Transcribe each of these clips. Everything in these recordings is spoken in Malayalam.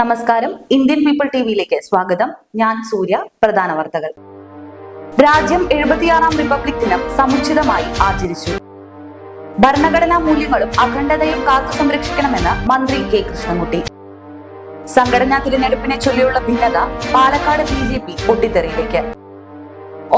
നമസ്കാരം. ഇന്ത്യൻ പീപ്പിൾ ടിവിയിലേക്ക് സ്വാഗതം. ഞാൻ സൂര്യ പ്രധാന വാർത്തകൾ. രാജ്യം എഴുപത്തിയാറാം റിപ്പബ്ലിക് ദിനം സമുചിതമായി ആചരിച്ചു. ഭരണഘടനാ മൂല്യങ്ങളും അഖണ്ഡതയും കാത്തു സംരക്ഷിക്കണമെന്ന് മന്ത്രി കെ കൃഷ്ണൻകുട്ടി. സംഘടനാ തിരഞ്ഞെടുപ്പിനെ ചൊല്ലിയുള്ള ഭിന്നത പാലക്കാട് ബി ജെ പി പൊട്ടിത്തെറിയിലേക്ക്.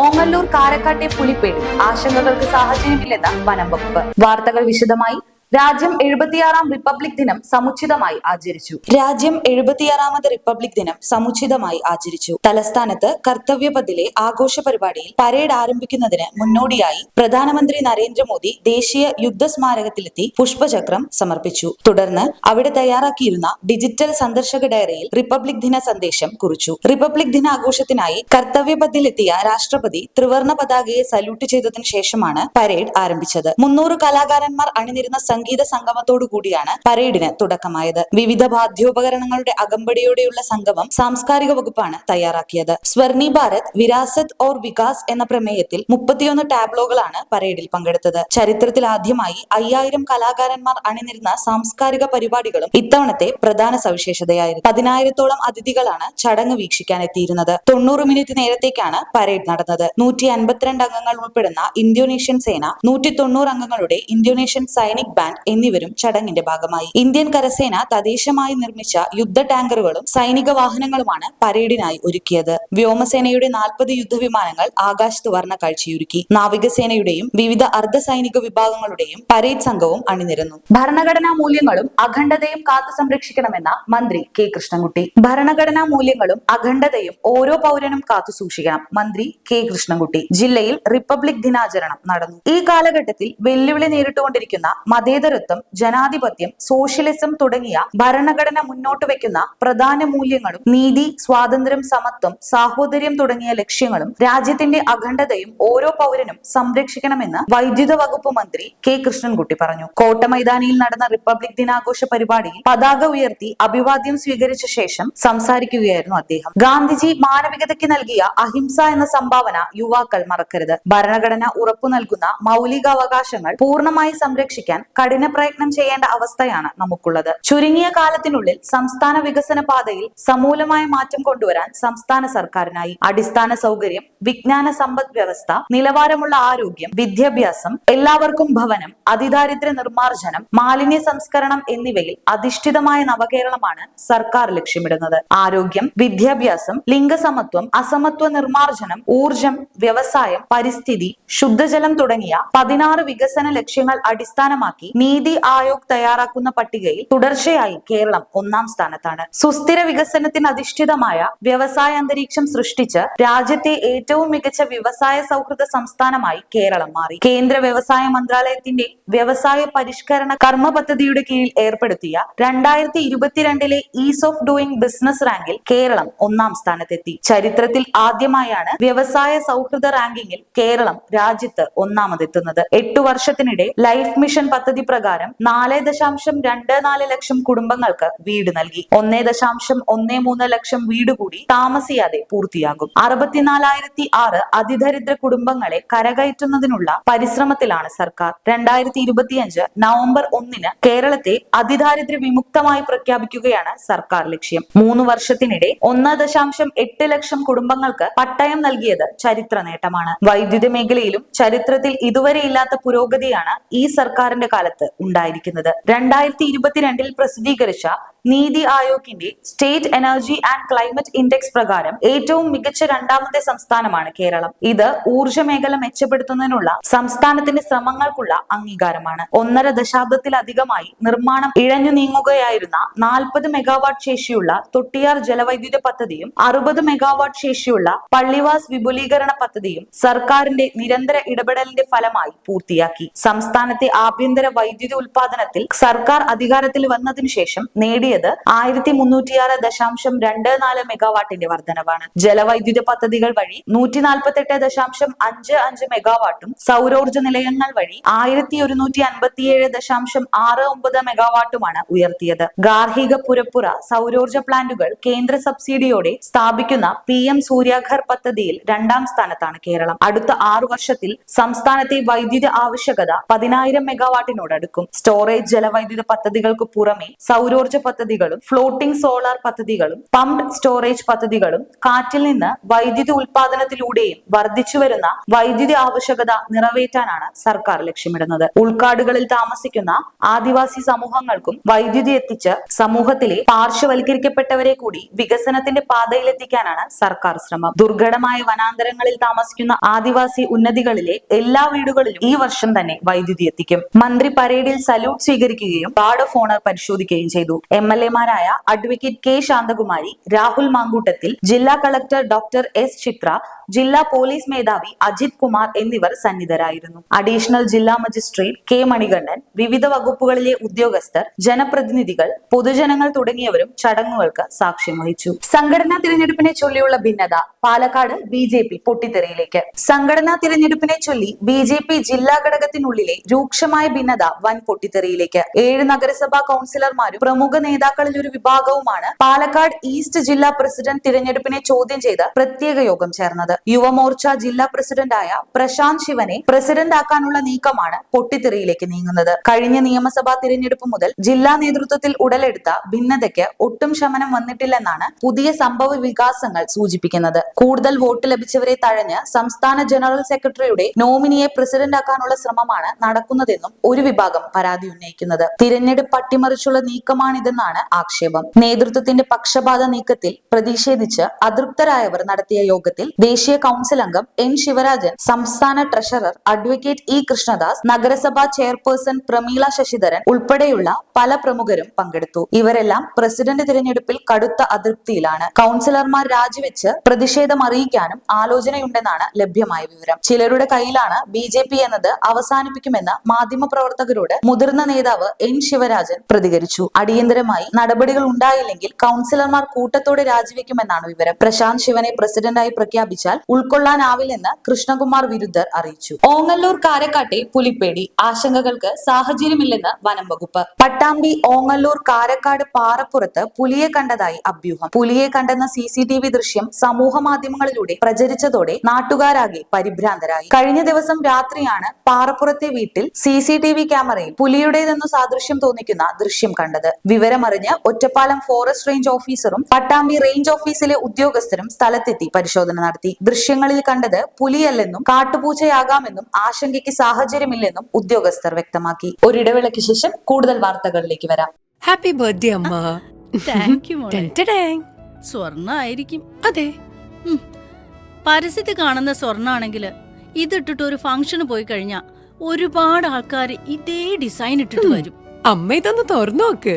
ഓങ്ങല്ലൂർ കാരക്കാട്ടെ പുലിപ്പേടി ആശങ്കകൾക്ക് സാഹചര്യമില്ലെന്ന് വനം വകുപ്പ് വാർത്തകൾ വിശദമായി രാജ്യം എഴുപത്തിയാറാം റിപ്പബ്ലിക് ദിനം സമുചിതമായി ആചരിച്ചു. രാജ്യം എഴുപത്തിയാറാമത് റിപ്പബ്ലിക് ദിനം സമുചിതമായി ആചരിച്ചു. തലസ്ഥാനത്ത് കർത്തവ്യപഥിലെ ആഘോഷ പരിപാടിയിൽ പരേഡ് ആരംഭിക്കുന്നതിന് മുന്നോടിയായി പ്രധാനമന്ത്രി നരേന്ദ്രമോദി ദേശീയ യുദ്ധ സ്മാരകത്തിലെത്തി പുഷ്പചക്രം സമർപ്പിച്ചു. തുടർന്ന് അവിടെ തയ്യാറാക്കിയിരുന്ന ഡിജിറ്റൽ സന്ദർശക ഡയറിയിൽ റിപ്പബ്ലിക് ദിന സന്ദേശം കുറിച്ചു. റിപ്പബ്ലിക് ദിനാഘോഷത്തിനായി കർത്തവ്യപഥിലെത്തിയ രാഷ്ട്രപതി ത്രിവർണ പതാകയെ സല്യൂട്ട് ചെയ്തതിനു ശേഷമാണ് പരേഡ് ആരംഭിച്ചത്. മുന്നൂറ് കലാകാരന്മാർ അണിനിരുന്ന സംഗീത സംഗമത്തോടു കൂടിയാണ് പരേഡിന് തുടക്കമായത്. വിവിധ വാദ്യോപകരണങ്ങളുടെ അകമ്പടിയോടെയുള്ള സംഗമം സാംസ്കാരിക വകുപ്പാണ് തയ്യാറാക്കിയത്. സ്വർണി ഭാരത് വിരാസത് ഓർ വികാസ് എന്ന പ്രമേയത്തിൽ മുപ്പത്തിയൊന്ന് ടാബ്ലോകളാണ് പരേഡിൽ പങ്കെടുത്തത്. ചരിത്രത്തിൽ ആദ്യമായി അയ്യായിരം കലാകാരന്മാർ അണിനിരുന്ന സാംസ്കാരിക പരിപാടികളും ഇത്തവണത്തെ പ്രധാന സവിശേഷതയായിരുന്നു. പതിനായിരത്തോളം അതിഥികളാണ് ചടങ്ങ് വീക്ഷിക്കാൻ എത്തിയിരുന്നത് തൊണ്ണൂറ് മിനിറ്റ് നേരത്തേക്കാണ് പരേഡ് നടന്നത്. നൂറ്റി അൻപത്തിരണ്ട് അംഗങ്ങൾ ഉൾപ്പെടുന്ന ഇന്തോനേഷ്യൻ സേന നൂറ്റി തൊണ്ണൂറ് അംഗങ്ങളുടെ ഇന്തോനേഷ്യൻ സൈനിക് ബാൻഡ് എന്നിവരും ചടങ്ങിന്റെ ഭാഗമായി. ഇന്ത്യൻ കരസേന തദ്ദേശമായി നിർമ്മിച്ച യുദ്ധ ടാങ്കറുകളും സൈനിക വാഹനങ്ങളുമാണ് പരേഡിനായി ഒരുക്കിയത്. വ്യോമസേനയുടെ നാൽപ്പത് യുദ്ധവിമാനങ്ങൾ ആകാശത്ത് വർണ കാഴ്ചയൊരുക്കി. നാവികസേനയുടെയും വിവിധ അർദ്ധ സൈനിക വിഭാഗങ്ങളുടെയും പരേഡ് സംഘവും അണിനിരന്നു. ഭരണഘടനാ മൂല്യങ്ങളും അഖണ്ഡതയും കാത്തു സംരക്ഷിക്കണമെന്ന മന്ത്രി കെ. കൃഷ്ണൻകുട്ടി. ഭരണഘടനാ മൂല്യങ്ങളും അഖണ്ഡതയും ഓരോ പൗരനും കാത്തു സൂക്ഷിക്കണം മന്ത്രി കെ. കൃഷ്ണൻകുട്ടി. ജില്ലയിൽ റിപ്പബ്ലിക് ദിനാചരണം നടന്നു. ഈ കാലഘട്ടത്തിൽ വെല്ലുവിളി നേരിട്ടുകൊണ്ടിരിക്കുന്ന മതേതരത്വം ജനാധിപത്യം സോഷ്യലിസം തുടങ്ങിയ ഭരണഘടന മുന്നോട്ട് വെക്കുന്ന പ്രധാന മൂല്യങ്ങളും നീതി സ്വാതന്ത്ര്യം സമത്വം സാഹോദര്യം തുടങ്ങിയ ലക്ഷ്യങ്ങളും രാജ്യത്തിന്റെ അഖണ്ഡതയും ഓരോ പൗരനും സംരക്ഷിക്കണമെന്ന് വൈദ്യുത വകുപ്പ് മന്ത്രി കെ. കൃഷ്ണൻകുട്ടി പറഞ്ഞു. കോട്ട മൈതാനിയിൽ നടന്ന റിപ്പബ്ലിക് ദിനാഘോഷ പരിപാടിയിൽ പതാക ഉയർത്തി അഭിവാദ്യം സ്വീകരിച്ച ശേഷം സംസാരിക്കുകയായിരുന്നു അദ്ദേഹം. ഗാന്ധിജി മാനവികതയ്ക്ക് നൽകിയ അഹിംസ എന്ന സംഭാവന യുവാക്കൾ മറക്കരുത്. ഭരണഘടന ഉറപ്പു നൽകുന്ന മൗലികാവകാശങ്ങൾ പൂർണമായി സംരക്ഷിക്കാൻ കഠിന പ്രയത്നം ചെയ്യേണ്ട അവസ്ഥയാണ് നമുക്കുള്ളത്. ചുരുങ്ങിയ കാലത്തിനുള്ളിൽ സംസ്ഥാന വികസന പാതയിൽ സമൂലമായ മാറ്റം കൊണ്ടുവരാൻ സംസ്ഥാന സർക്കാരിനായി അടിസ്ഥാന സൗകര്യം വിജ്ഞാന സമ്പദ് വ്യവസ്ഥ നിലവാരമുള്ള ആരോഗ്യം വിദ്യാഭ്യാസം എല്ലാവർക്കും ഭവനം അതിദാരിദ്ര്യ നിർമ്മാർജനം മാലിന്യ സംസ്കരണം എന്നിവയിൽ അധിഷ്ഠിതമായ നവകേരളമാണ് സർക്കാർ ലക്ഷ്യമിടുന്നത്. ആരോഗ്യം വിദ്യാഭ്യാസം ലിംഗസമത്വം അസമത്വ നിർമ്മാർജനം ഊർജം വ്യവസായം പരിസ്ഥിതി ശുദ്ധജലം തുടങ്ങിയ പതിനാറ് വികസന ലക്ഷ്യങ്ങൾ അടിസ്ഥാനമാക്കി നീതി ആയോഗ് തയ്യാറാക്കുന്ന പട്ടികയിൽ തുടർച്ചയായി കേരളം ഒന്നാം സ്ഥാനത്താണ്. സുസ്ഥിര വികസനത്തിന് അധിഷ്ഠിതമായ വ്യവസായ അന്തരീക്ഷം സൃഷ്ടിച്ച് രാജ്യത്തെ ഏറ്റവും മികച്ച വ്യവസായ സൗഹൃദ സംസ്ഥാനമായി കേരളം മാറി. കേന്ദ്ര വ്യവസായ മന്ത്രാലയത്തിന്റെ വ്യവസായ പരിഷ്കരണ കർമ്മ പദ്ധതിയുടെ കീഴിൽ ഏർപ്പെടുത്തിയ രണ്ടായിരത്തി ഇരുപത്തിരണ്ടിലെ ഈസ് ഓഫ് ഡൂയിങ് ബിസിനസ് റാങ്കിൽ കേരളം ഒന്നാം സ്ഥാനത്തെത്തി. ചരിത്രത്തിൽ ആദ്യമായാണ് വ്യവസായ സൗഹൃദ റാങ്കിങ്ങിൽ കേരളം രാജ്യത്ത് ഒന്നാമതെത്തുന്നത്. എട്ടു വർഷത്തിനിടെ ലൈഫ് മിഷൻ പദ്ധതി പ്രകാരം നാല് ദശാംശം രണ്ട് നാല് ലക്ഷം കുടുംബങ്ങൾക്ക് വീട് നൽകി. ഒന്നേ ദശാംശം ഒന്നേ മൂന്ന് ലക്ഷം വീട് കൂടി താമസിയാതെ പൂർത്തിയാകും. അറുപത്തിനാലായിരത്തി ആറ് അതിദരിദ്ര കുടുംബങ്ങളെ കരകയറ്റുന്നതിനുള്ള പരിശ്രമത്തിലാണ് സർക്കാർ. രണ്ടായിരത്തി ഇരുപത്തിയഞ്ച് നവംബർ ഒന്നിന് കേരളത്തെ അതിദാരിദ്ര്യ വിമുക്തമായി പ്രഖ്യാപിക്കുകയാണ് സർക്കാർ ലക്ഷ്യം. മൂന്ന് വർഷത്തിനിടെ ഒന്ന് ദശാംശം എട്ട് ലക്ഷം കുടുംബങ്ങൾക്ക് പട്ടയം നൽകിയത് ചരിത്ര നേട്ടമാണ്. വൈദ്യുതി മേഖലയിലും ചരിത്രത്തിൽ ഇതുവരെ ഇല്ലാത്ത പുരോഗതിയാണ് ഈ സർക്കാരിന്റെ കാലത്ത് ഉണ്ടായിരിക്കുന്നത്. രണ്ടായിരത്തി ഇരുപത്തിരണ്ടിൽ പ്രസിദ്ധീകരിച്ച NITI ആയോഗിന്റെ state energy and climate index പ്രകാരം ഏറ്റവും മികച്ച രണ്ടാമത്തെ സംസ്ഥാനമാണ് കേരളം. ഇത് ഊർജ മേഖല മെച്ചപ്പെടുത്തുന്നതിനുള്ള സംസ്ഥാനത്തിന്റെ ശ്രമങ്ങൾക്കുള്ള അംഗീകാരമാണ്. ഒന്നര ദശാബ്ദത്തിലധികമായി നിർമ്മാണം ഇഴഞ്ഞു നീങ്ങുകയായിരുന്ന നാൽപ്പത് മെഗാവാട്ട് ശേഷിയുള്ള തൊട്ടിയാർ ജലവൈദ്യുത പദ്ധതിയും അറുപത് മെഗാവാട്ട് ശേഷിയുള്ള പള്ളിവാസ് വിപുലീകരണ പദ്ധതിയും സർക്കാരിന്റെ നിരന്തര ഇടപെടലിന്റെ ഫലമായി പൂർത്തിയാക്കി. സംസ്ഥാനത്തെ ആഭ്യന്തര വൈദ്യുതി ഉൽപാദനത്തിൽ സർക്കാർ അധികാരത്തിൽ വന്നതിനു ശേഷം നേടിയത് ആയിരത്തി മുന്നൂറ്റിയാറ് ദശാംശം രണ്ട് നാല് മെഗാവാട്ടിന്റെ വർധനവാണ്. ജലവൈദ്യുത പദ്ധതികൾ വഴി നൂറ്റി നാൽപ്പത്തെട്ട് ദശാംശം അഞ്ച് അഞ്ച് മെഗാവാട്ടും സൗരോർജ നിലയങ്ങൾ വഴി ആയിരത്തി ഒരുന്നൂറ്റി അൻപത്തിയേഴ് ദശാംശം ആറ് ഒമ്പത് മെഗാവാട്ടുമാണ് ഉയർത്തിയത്. ഗാർഹിക പുരപ്പുറ സൗരോർജ പ്ലാന്റുകൾ കേന്ദ്ര സബ്സിഡിയോടെ സ്ഥാപിക്കുന്ന പി എം സൂര്യാഘർ പദ്ധതിയിൽ രണ്ടാം സ്ഥാനത്താണ് കേരളം. അടുത്ത ആറു വർഷത്തിൽ സംസ്ഥാനത്തെ വൈദ്യുത ആവശ്യകത പതിനായിരം മെഗാവാട്ടിനോടടുക്കും സ്റ്റോറേജ് ജലവൈദ്യുത പദ്ധതികൾക്ക് പുറമെ സൗരോർജ പദ്ധതി പദ്ധതികളും ഫ്ലോട്ടിംഗ് സോളാർ പദ്ധതികളും പമ്പ് സ്റ്റോറേജ് പദ്ധതികളും കാറ്റിൽ നിന്ന് വൈദ്യുതി ഉൽപാദനത്തിലൂടെയും വർദ്ധിച്ചുവരുന്ന വൈദ്യുതി ആവശ്യകത നിറവേറ്റാനാണ് സർക്കാർ ലക്ഷ്യമിടുന്നത്. ഉൾക്കാടുകളിൽ താമസിക്കുന്ന ആദിവാസി സമൂഹങ്ങൾക്കും വൈദ്യുതി എത്തിച്ച് സമൂഹത്തിലെ പാർശ്വവൽക്കരിക്കപ്പെട്ടവരെ കൂടി വികസനത്തിന്റെ പാതയിലെത്തിക്കാനാണ് സർക്കാർ ശ്രമം. ദുർഘടമായ വനാന്തരങ്ങളിൽ താമസിക്കുന്ന ആദിവാസി ഉന്നതികളിലെ എല്ലാ വീടുകളിലും ഈ വർഷം തന്നെ വൈദ്യുതി എത്തിക്കും. മന്ത്രി പരേഡിൽ സല്യൂട്ട് സ്വീകരിക്കുകയും ഗാർഡ് ഓഫ് ഓണർ പരിശോധിക്കുകയും ചെയ്തു. എം. എൽ എമാരായ അഡ്വക്കേറ്റ് കെ ശാന്തകുമാരി രാഹുൽ മാങ്കൂട്ടത്തിൽ ജില്ലാ കളക്ടർ ഡോക്ടർ എസ് ചിത്ര ജില്ലാ പോലീസ് മേധാവി അജിത് കുമാർ എന്നിവർ സന്നിധരായിരുന്നു. അഡീഷണൽ ജില്ലാ മജിസ്ട്രേറ്റ് കെ മണികണ്ഠൻ വിവിധ വകുപ്പുകളിലെ ഉദ്യോഗസ്ഥർ ജനപ്രതിനിധികൾ പൊതുജനങ്ങൾ തുടങ്ങിയവരും ചടങ്ങുകൾക്ക് സാക്ഷ്യം വഹിച്ചു. സംഘടനാ തിരഞ്ഞെടുപ്പിനെ ചൊല്ലിയുള്ള ഭിന്നത പാലക്കാട് ബി ജെ പി പൊട്ടിത്തെറിയിലേക്ക്. സംഘടനാ തിരഞ്ഞെടുപ്പിനെ ചൊല്ലി ബി ജെ പി ജില്ലാ ഘടകത്തിനുള്ളിലെ രൂക്ഷമായ ഭിന്നത വൻ പൊട്ടിത്തെറിയിലേക്ക്. ഏഴ് നഗരസഭാ കൗൺസിലർമാരും പ്രമുഖ നേതാക്കളിൽ ഒരു വിഭാഗവുമാണ് പാലക്കാട് ഈസ്റ്റ് ജില്ലാ പ്രസിഡന്റ് തിരഞ്ഞെടുപ്പിനെ ചോദ്യം ചെയ്ത് പ്രത്യേക യോഗം ചേർന്നത്. യുവമോർച്ച ജില്ലാ പ്രസിഡന്റായ പ്രശാന്ത് ശിവനെ പ്രസിഡന്റ് ആക്കാനുള്ള നീക്കമാണ് പൊട്ടിത്തെറിയിലേക്ക് നീങ്ങുന്നത്. കഴിഞ്ഞ നിയമസഭാ തിരഞ്ഞെടുപ്പ് മുതൽ ജില്ലാ നേതൃത്വത്തിൽ ഉടലെടുത്ത ഭിന്നതയ്ക്ക് ഒട്ടും ശമനം വന്നിട്ടില്ലെന്നാണ് പുതിയ സംഭവ വികാസങ്ങൾ സൂചിപ്പിക്കുന്നത്. കൂടുതൽ വോട്ട് ലഭിച്ചവരെ തഴഞ്ഞ് സംസ്ഥാന ജനറൽ സെക്രട്ടറിയുടെ നോമിനിയെ പ്രസിഡന്റ് ആക്കാനുള്ള ശ്രമമാണ് നടക്കുന്നതെന്നും ഒരു വിഭാഗം പരാതി ഉന്നയിക്കുന്നത്. തിരഞ്ഞെടുപ്പ് അട്ടിമറിച്ചുള്ള നീക്കമാണിതെന്നാണ് ആക്ഷേപം. നേതൃത്വത്തിന്റെ പക്ഷപാത നീക്കത്തിൽ പ്രതിഷേധിച്ച് അതൃപ്തരായവർ നടത്തിയ യോഗത്തിൽ ദേശീയ കൌൺസിൽ അംഗം എൻ ശിവരാജൻ സംസ്ഥാന ട്രഷറർ അഡ്വക്കേറ്റ് ഇ കൃഷ്ണദാസ് നഗരസഭാ ചെയർപേഴ്സൺ പ്രമീള ശശിധരൻ ഉൾപ്പെടെയുള്ള പല പ്രമുഖരും പങ്കെടുത്തു. ഇവരെല്ലാം പ്രസിഡന്റ് തിരഞ്ഞെടുപ്പിൽ കടുത്ത അതൃപ്തിയിലാണ്. കൌൺസിലർമാർ രാജിവെച്ച് പ്രതിഷേധം അറിയിക്കാനും ആലോചനയുണ്ടെന്നാണ് ലഭ്യമായ വിവരം. ചിലരുടെ കയ്യിലാണ് ബി ജെ പി എന്നത് അവസാനിപ്പിക്കുമെന്ന് മാധ്യമപ്രവർത്തകരോട് മുതിർന്ന നേതാവ് എൻ ശിവരാജൻ പ്രതികരിച്ചു. അടിയന്തരമായി നടപടികൾ ഉണ്ടായില്ലെങ്കിൽ കൗൺസിലർമാർ കൂട്ടത്തോടെ രാജിവെക്കുമെന്നാണ് വിവരം. പ്രശാന്ത് ശിവനെ പ്രസിഡന്റായി പ്രഖ്യാപിച്ചാൽ ഉൾക്കൊള്ളാനാവില്ലെന്ന് കൃഷ്ണകുമാർ വിരുദ്ധർ അറിയിച്ചു. ഓങ്ങല്ലൂർ കാരക്കാട്ടെ പുലിപ്പേടി. ആശങ്കകൾക്ക് സാഹചര്യമില്ലെന്ന് വനം വകുപ്പ്. പട്ടാമ്പി ഓങ്ങല്ലൂർ കാരക്കാട് പാറപ്പുറത്ത് പുലിയെ കണ്ടതായി അഭ്യൂഹം. പുലിയെ കണ്ടെന്ന സി സി ടി വി ദൃശ്യം സമൂഹ മാധ്യമങ്ങളിലൂടെ പ്രചരിച്ചതോടെ നാട്ടുകാരാകെ പരിഭ്രാന്തരായി. കഴിഞ്ഞ ദിവസം രാത്രിയാണ് പാറപ്പുറത്തെ വീട്ടിൽ സി സി ടി വി ക്യാമറയിൽ പുലിയുടേതെന്നു സാദൃശ്യം തോന്നിക്കുന്ന ദൃശ്യം കണ്ടത്. വിവരമറിഞ്ഞ് ഒറ്റപ്പാലം ഫോറസ്റ്റ് റേഞ്ച് ഓഫീസറും പട്ടാമ്പി റേഞ്ച് ഓഫീസിലെ ഉദ്യോഗസ്ഥരും സ്ഥലത്തെത്തി പരിശോധന നടത്തി. ദൃശ്യങ്ങളിൽ കണ്ടത് പുലിയല്ലെന്നും കാട്ടുപൂച്ചയാകാമെന്നും ആശങ്കയ്ക്ക് സാഹചര്യമില്ലെന്നും ഉദ്യോഗസ്ഥർ വ്യക്തമാക്കി. ഒരിടവേളയ്ക്ക് ശേഷം കൂടുതൽ വാർത്തകളിലേക്ക് വരാം. ഹാപ്പി ബർത്ത്ഡേ അമ്മ. സ്വർണ ആയിരിക്കും അതെ. പരസ്യത്തിൽ കാണുന്ന സ്വർണാണെങ്കിൽ ഇതിട്ടിട്ട് ഒരു ഫംഗ്ഷന് പോയി കഴിഞ്ഞാ ഒരുപാട് ആൾക്കാർ ഇതേ ഡിസൈൻ ഇട്ടിട്ട് വരും. അമ്മ ഇതൊന്ന് തുറന്നു നോക്ക്.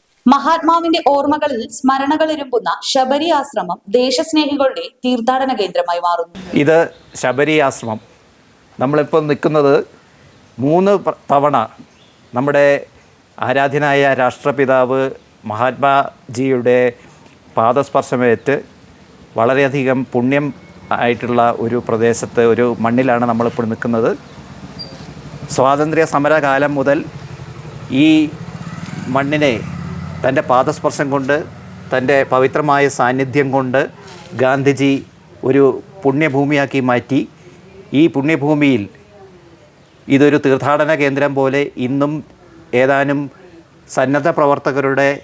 മഹാത്മാവിന്റെ ഓർമ്മകളിൽ സ്മരണകൾ സ്മരണകളിരുമ്പുന്ന ശബരി ആശ്രമം ദേശസ്നേഹികളുടെ തീർത്ഥാടന കേന്ദ്രമായി മാറുന്നു. ഇത് ശബരി ആശ്രമം. നമ്മളിപ്പോൾ നിൽക്കുന്നത് മൂന്ന് തവണ നമ്മുടെ ആരാധ്യനായ രാഷ്ട്രപിതാവ് മഹാത്മാജിയുടെ പാദസ്പർശമേറ്റ് വളരെയധികം പുണ്യം ആയിട്ടുള്ള ഒരു പ്രദേശത്ത് ഒരു മണ്ണിലാണ് നമ്മളിപ്പോൾ നിൽക്കുന്നത്. സ്വാതന്ത്ര്യ സമരകാലം മുതൽ ഈ മണ്ണിനെ തന്റെ പാദസ്പർശം കൊണ്ട് തന്റെ പവിത്രമായ സാന്നിധ്യം കൊണ്ട് ഗാന്ധിജി ഒരു പുണ്യഭൂമിയാക്കി മാറ്റി. ഈ പുണ്യഭൂമിയിൽ ഇതൊരു തീർത്ഥാടന കേന്ദ്രം പോലെ ഇന്നും ഏതാനും സന്നദ്ധ പ്രവർത്തകരുടെ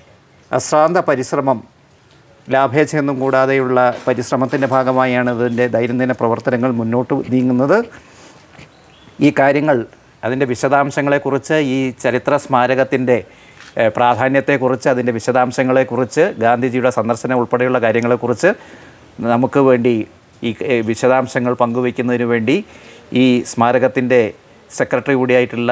അശ്രാന്ത പരിശ്രമം ലാഭേച്ഛയൊന്നും കൂടാതെയുള്ള പരിശ്രമത്തിന്റെ ഭാഗമായാണ് ഇതിന്റെ ദൈനംദിന പ്രവർത്തനങ്ങൾ മുന്നോട്ട് നീങ്ങുന്നത്. ഈ കാര്യങ്ങൾ അതിന്റെ വിശദാംശങ്ങളെക്കുറിച്ച് ഈ ചരിത്ര സ്മാരകത്തിന്റെ പ്രാധാന്യത്തെക്കുറിച്ച് അതിന്റെ വിശദാംശങ്ങളെക്കുറിച്ച് ഗാന്ധിജിയുടെ സന്ദർശനം ഉൾപ്പെടെയുള്ള കാര്യങ്ങളെക്കുറിച്ച് നമുക്ക് വേണ്ടി ഈ വിശദാംശങ്ങൾ പങ്കുവയ്ക്കുന്നതിന് വേണ്ടി ഈ സ്മാരകത്തിന്റെ സെക്രട്ടറി കൂടിയായിട്ടുള്ള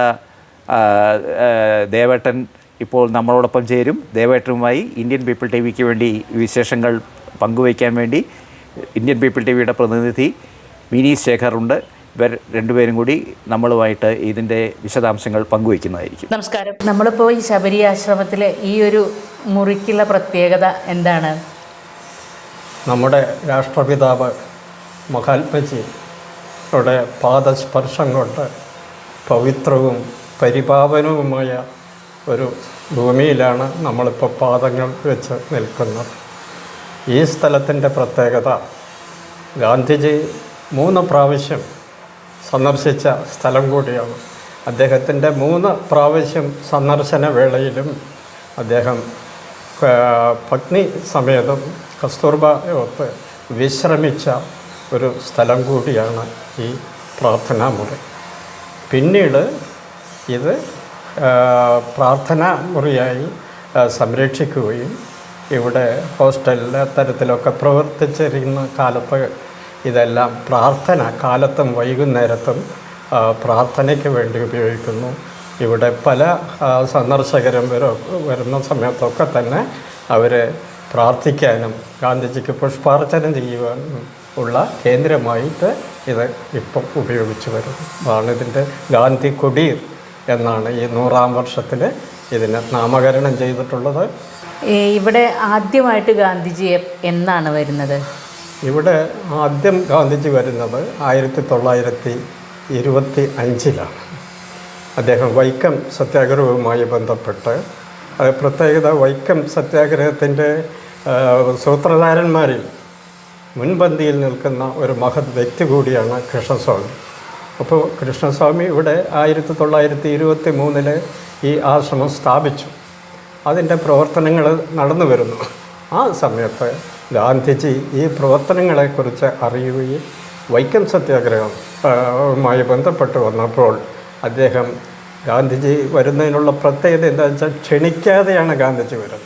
ദേവേട്ടൻ ഇപ്പോൾ നമ്മളോടൊപ്പം ചേരും. ദേവേട്ടനുമായി ഇന്ത്യൻ പീപ്പിൾ ടി വിക്ക് വേണ്ടി വിശേഷങ്ങൾ പങ്കുവയ്ക്കാൻ വേണ്ടി ഇന്ത്യൻ പീപ്പിൾ ടി വിയുടെ പ്രതിനിധി മിനി ശേഖറുണ്ട്. ഇവർ രണ്ടുപേരും കൂടി നമ്മളുമായിട്ട് ഇതിന്റെ വിശദാംശങ്ങൾ പങ്കുവയ്ക്കുന്നതായിരിക്കും. നമസ്കാരം. നമ്മളിപ്പോൾ ഈ ശബരി ആശ്രമത്തിലെ ഈ ഒരു മുറിക്കുള്ള പ്രത്യേകത എന്താണ്? നമ്മുടെ രാഷ്ട്രപിതാവ് മഹാത്മജിയുടെ പാദസ്പർശം കൊണ്ട് പവിത്രവും പരിപാവനവുമായ ഒരു ഭൂമിയിലാണ് നമ്മളിപ്പോൾ പാദങ്ങൾ വെച്ച് നിൽക്കുന്നത്. ഈ സ്ഥലത്തിന്റെ പ്രത്യേകത ഗാന്ധിജി മൂന്ന് പ്രാവശ്യം സന്ദർശിച്ച സ്ഥലം കൂടിയാണ്. അദ്ദേഹത്തിന്റെ മൂന്ന് പ്രാവശ്യം സന്ദർശന വേളയിലും അദ്ദേഹം പത്നി സമേതം കസ്തൂർബയൊത്ത് വിശ്രമിച്ച ഒരു സ്ഥലം കൂടിയാണ് ഈ പ്രാർത്ഥനാ മുറി. പിന്നീട് ഇത് പ്രാർത്ഥനാ മുറിയായി സംരക്ഷിക്കുകയും ഇവിടെ ഹോസ്റ്റലിലെ തരത്തിലൊക്കെ പ്രവർത്തിച്ചിരുന്ന കാലത്ത് ഇതെല്ലാം പ്രാർത്ഥന. കാലത്തും വൈകുന്നേരത്തും പ്രാർത്ഥനയ്ക്ക് വേണ്ടി ഉപയോഗിക്കുന്നു. ഇവിടെ പല സന്ദർശകരും വരും വരുന്ന സമയത്തൊക്കെ തന്നെ അവർ പ്രാർത്ഥിക്കാനും ഗാന്ധിജിക്ക് പുഷ്പാർച്ചന ചെയ്യുവാനും ഉള്ള കേന്ദ്രമായിട്ട് ഇത് ഇപ്പം ഉപയോഗിച്ചു വരുന്നു. അതാണ് ഇതിന്റെ ഗാന്ധി കുടീർ എന്നാണ് ഈ നൂറാം വർഷത്തിൽ ഇതിനെ നാമകരണം ചെയ്തിട്ടുള്ളത്. ഇവിടെ ആദ്യമായിട്ട് ഗാന്ധിജി എന്നാണ് വരുന്നത്? ഇവിടെ ആദ്യം ഗാന്ധിജി വരുന്നത് ആയിരത്തി തൊള്ളായിരത്തി ഇരുപത്തി അഞ്ചിലാണ്. അദ്ദേഹം വൈക്കം സത്യാഗ്രഹവുമായി ബന്ധപ്പെട്ട് പ്രത്യേകത വൈക്കം സത്യാഗ്രഹത്തിന്റെ സൂത്രധാരന്മാരിൽ മുൻപന്തിയിൽ നിൽക്കുന്ന ഒരു മഹത് വ്യക്തി കൂടിയാണ് കൃഷ്ണസ്വാമി. അപ്പോൾ കൃഷ്ണസ്വാമി ഇവിടെ ആയിരത്തി തൊള്ളായിരത്തി ഇരുപത്തി മൂന്നിൽ ഈ ആശ്രമം സ്ഥാപിച്ചു. അതിന്റെ പ്രവർത്തനങ്ങൾ നടന്നു വരുന്നു. ആ സമയത്ത് ഗാന്ധിജി ഈ പ്രവർത്തനങ്ങളെക്കുറിച്ച് അറിയുകയും വൈക്കം സത്യാഗ്രഹവുമായി ബന്ധപ്പെട്ട് വന്നപ്പോൾ അദ്ദേഹം ഗാന്ധിജി വരുന്നതിനുള്ള പ്രത്യേകത എന്താണെന്ന് വെച്ചാൽ ക്ഷണിക്കാതെയാണ് ഗാന്ധിജി വരുന്നത്.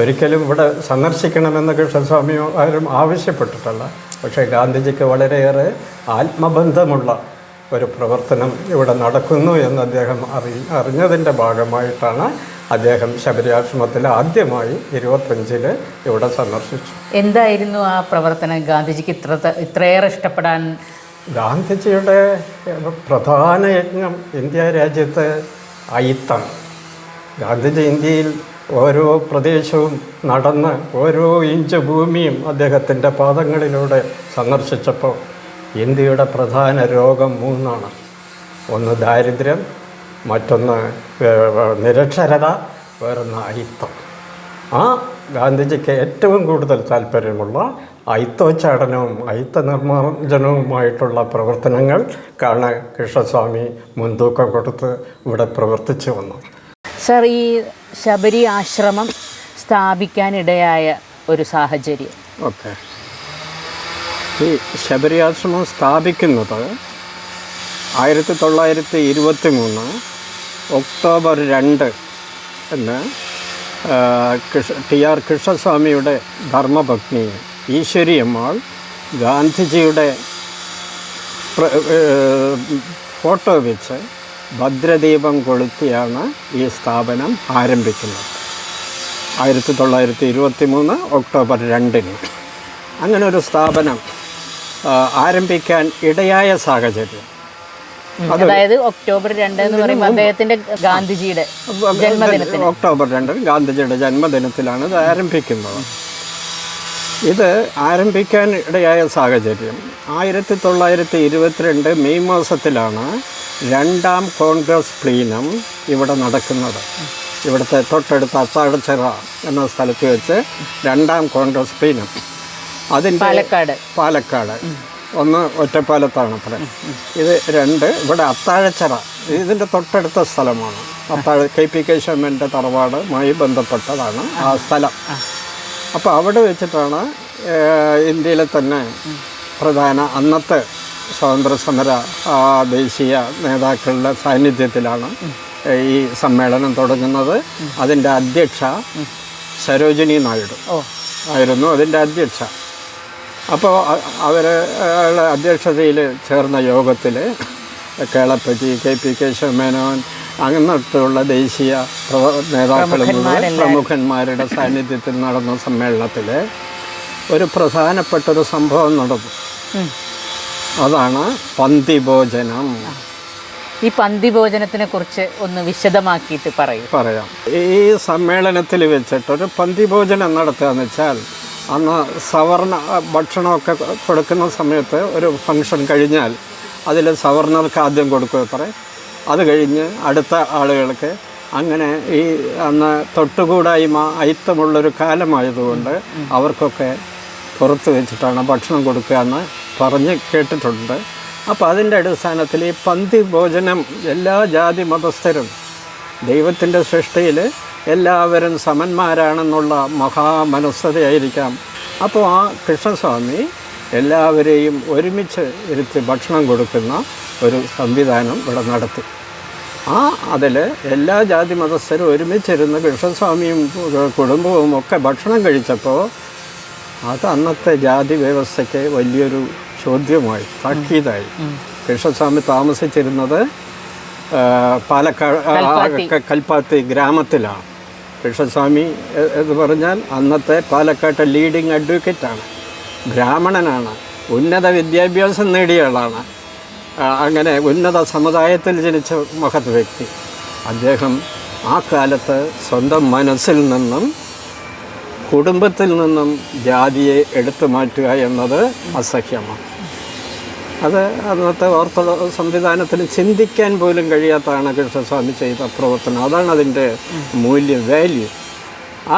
ഒരിക്കലും ഇവിടെ സന്ദർശിക്കണമെന്ന് കൃഷ്ണസ്വാമിയോ ആരും ആവശ്യപ്പെട്ടിട്ടല്ല. പക്ഷേ ഗാന്ധിജിക്ക് വളരെയേറെ ആത്മബന്ധമുള്ള ഒരു പ്രവർത്തനം ഇവിടെ നടക്കുന്നു എന്ന് അദ്ദേഹം അറി അറിഞ്ഞതിന്റെ ഭാഗമായിട്ടാണ് അദ്ദേഹം ശബരിയാശ്രമത്തിൽ ആദ്യമായി ഇരുപത്തഞ്ചിൽ ഇവിടെ സന്ദർശിച്ചു. എന്തായിരുന്നു ആ പ്രവർത്തനം? ഗാന്ധിജിക്ക് ഇത്ര ഇത്രയേറെ ഇഷ്ടപ്പെടാൻ? ഗാന്ധിജിയുടെ പ്രധാന യജ്ഞം ഇന്ത്യ രാജ്യത്ത് അയിത്തം ഗാന്ധിജി ഇന്ത്യയിൽ ഓരോ പ്രദേശവും നടന്ന് ഓരോ ഇഞ്ച് ഭൂമിയും അദ്ദേഹത്തിന്റെ പാദങ്ങളിലൂടെ സന്ദർശിച്ചപ്പോൾ ഇന്ത്യയുടെ പ്രധാന രോഗം മൂന്നാണ്. ഒന്ന് ദാരിദ്ര്യം മറ്റൊന്ന് നിരക്ഷരത വേറൊന്ന് അയിത്തം. ആ ഗാന്ധിജിക്ക് ഏറ്റവും കൂടുതൽ താല്പര്യമുള്ള അയിത്തോച്ചാടനവും അയിത്ത നിർമ്മാർജനവുമായിട്ടുള്ള പ്രവർത്തനങ്ങൾ കാണ കൃഷ്ണസ്വാമി മുൻതൂക്കം കൊടുത്ത് ഇവിടെ പ്രവർത്തിച്ചു വന്നു. സർ ഈ ശബരി ആശ്രമം സ്ഥാപിക്കാനിടയായ ഒരു സാഹചര്യം. ഓക്കെ. ഈ ശബരിയാശ്രമം സ്ഥാപിക്കുന്നത് ആയിരത്തി തൊള്ളായിരത്തി ഇരുപത്തി മൂന്ന് ഒക്ടോബർ രണ്ട് എന്ന് കൃഷ ടി ആർ കൃഷ്ണസ്വാമിയുടെ ധർമ്മപത്നി ഈശ്വരിയമ്മാൾ ഗാന്ധിജിയുടെ ഫോട്ടോ വെച്ച് ഭദ്രദീപം കൊളുത്തിയാണ് ഈ സ്ഥാപനം ആരംഭിക്കുന്നത്. ആയിരത്തി തൊള്ളായിരത്തി ഇരുപത്തി മൂന്ന് ഒക്ടോബർ രണ്ടിന്. അങ്ങനെ ഒരു സ്ഥാപനം ആരംഭിക്കാൻ ഇടയായ സാഹചര്യം. അതായത് ഒക്ടോബർ രണ്ട് എന്ന് പറയുമ്പോൾ അദ്ദേഹത്തിന്റെ ഗാന്ധിജിയുടെ ജന്മദിനത്തിന്. ഒക്ടോബർ രണ്ട് ഗാന്ധിജിയുടെ ജന്മദിനത്തിലാണ് ഇത് ആരംഭിക്കുന്നത്. ഇത് ആരംഭിക്കാൻ ഇടയായ സാഹചര്യം ആയിരത്തി തൊള്ളായിരത്തി ഇരുപത്തിരണ്ട് മെയ് മാസത്തിലാണ് രണ്ടാം കോൺഗ്രസ് പ്ലീനം ഇവിടെ നടക്കുന്നത്. ഇവിടുത്തെ തൊട്ടടുത്ത അത്താഴച്ചിറ എന്ന സ്ഥലത്ത് വെച്ച് രണ്ടാം കോൺഗ്രസ് പ്ലീനം. അതിന്റെ പാലക്കാട്. പാലക്കാട്. ഒന്ന് ഒറ്റപ്പാലത്താണ് അത്ര. ഇത് രണ്ട് ഇവിടെ അത്താഴച്ചിറ. ഇതിന്റെ തൊട്ടടുത്ത സ്ഥലമാണ്. അത്താഴ കെ പി കേശവന്റെ തറവാടുമായി ബന്ധപ്പെട്ടതാണ് ആ സ്ഥലം. അപ്പോൾ അവിടെ വെച്ചിട്ടാണ് ഇന്ത്യയിലെ തന്നെ പ്രധാന അന്നത്തെ സ്വാതന്ത്ര്യ സമര ദേശീയ നേതാക്കളുടെ സാന്നിധ്യത്തിലാണ് ഈ സമ്മേളനം തുടങ്ങുന്നത്. അതിന്റെ അധ്യക്ഷ സരോജിനി നായിഡു. ആയിരുന്നു അതിന്റെ അധ്യക്ഷ. അപ്പോൾ അവർ അധ്യക്ഷതയിൽ ചേർന്ന യോഗത്തിൽ കേളപ്പറ്റി കെ പി കേശവമേനോൻ അങ്ങനത്തുള്ള ദേശീയ നേതാക്കളും പ്രമുഖന്മാരുടെ സാന്നിധ്യത്തിൽ നടന്ന സമ്മേളനത്തിൽ ഒരു പ്രധാനപ്പെട്ട ഒരു സംഭവം നടന്നു. അതാണ് പന്തിഭോജനം. ഈ പന്തിഭോജനത്തിനെ കുറിച്ച് ഒന്ന് വിശദമാക്കിയിട്ട് പറയൂ. പറയാം. ഈ സമ്മേളനത്തിൽ വെച്ചിട്ടൊരു പന്തിഭോജനം നടത്തുക എന്ന് വെച്ചാൽ അന്ന് സവർണ ഭക്ഷണമൊക്കെ കൊടുക്കുന്ന സമയത്ത് ഒരു ഫങ്ഷൻ കഴിഞ്ഞാൽ അതിൽ സവർണർക്ക് ആദ്യം കൊടുക്കും അത്രേ. അത് കഴിഞ്ഞ് അടുത്ത ആളുകൾക്ക് അങ്ങനെ ഈ അന്ന് തൊട്ടുകൂടായ്മ അയിത്തമുള്ളൊരു കാലമായതുകൊണ്ട് അവർക്കൊക്കെ പുറത്ത് വെച്ചിട്ടാണ് ഭക്ഷണം കൊടുക്കുക എന്ന് പറഞ്ഞ് കേട്ടിട്ടുണ്ട്. അപ്പോൾ അതിന്റെ അടിസ്ഥാനത്തിൽ ഈ പന്തി ഭോജനം എല്ലാ ജാതി മതസ്ഥരും ദൈവത്തിന്റെ സൃഷ്ടിയിൽ എല്ലാവരും സമന്മാരാണെന്നുള്ള മഹാമനസ്സതയായിരിക്കാം. അപ്പോൾ ആ കൃഷ്ണസ്വാമി എല്ലാവരെയും ഒരുമിച്ച് ഇരുത്തി ഭക്ഷണം കൊടുക്കുന്ന ഒരു സംവിധാനം ഇവിടെ നടത്തി. ആ അതിൽ എല്ലാ ജാതി മതസ്ഥരും ഒരുമിച്ചിരുന്ന് കൃഷ്ണസ്വാമിയും കുടുംബവും ഒക്കെ ഭക്ഷണം കഴിച്ചപ്പോൾ അത് അന്നത്തെ ജാതി വ്യവസ്ഥയ്ക്ക് വലിയൊരു ചോദ്യമായി താക്കീതായി. കൃഷ്ണസ്വാമി താമസിച്ചിരുന്നത് പാലക്കാട് കൽപ്പാത്തി ഗ്രാമത്തിലാണ്. കൃഷ്ണസ്വാമി എന്ന് പറഞ്ഞാൽ അന്നത്തെ പാലക്കാട്ടെ ലീഡിങ് അഡ്വക്കേറ്റാണ് ബ്രാഹ്മണനാണ്. ഉന്നത വിദ്യാഭ്യാസം നേടിയ ആളാണ്. അങ്ങനെ ഉന്നത സമുദായത്തിൽ ജനിച്ച മഹത് വ്യക്തി. അദ്ദേഹം ആ കാലത്ത് സ്വന്തം മനസ്സിൽ നിന്നും കുടുംബത്തിൽ നിന്നും ജാതിയെ എടുത്തു മാറ്റുക എന്നത് അസഹ്യമാണ്. അത് അന്നത്തെ ഓർത്തഡോക്സ് സംവിധാനത്തിൽ ചിന്തിക്കാൻ പോലും കഴിയാത്തതാണ് കൃഷ്ണസ്വാമി ചെയ്ത പ്രവർത്തനം. അതാണ് അതിന്റെ മൂല്യം വാല്യൂ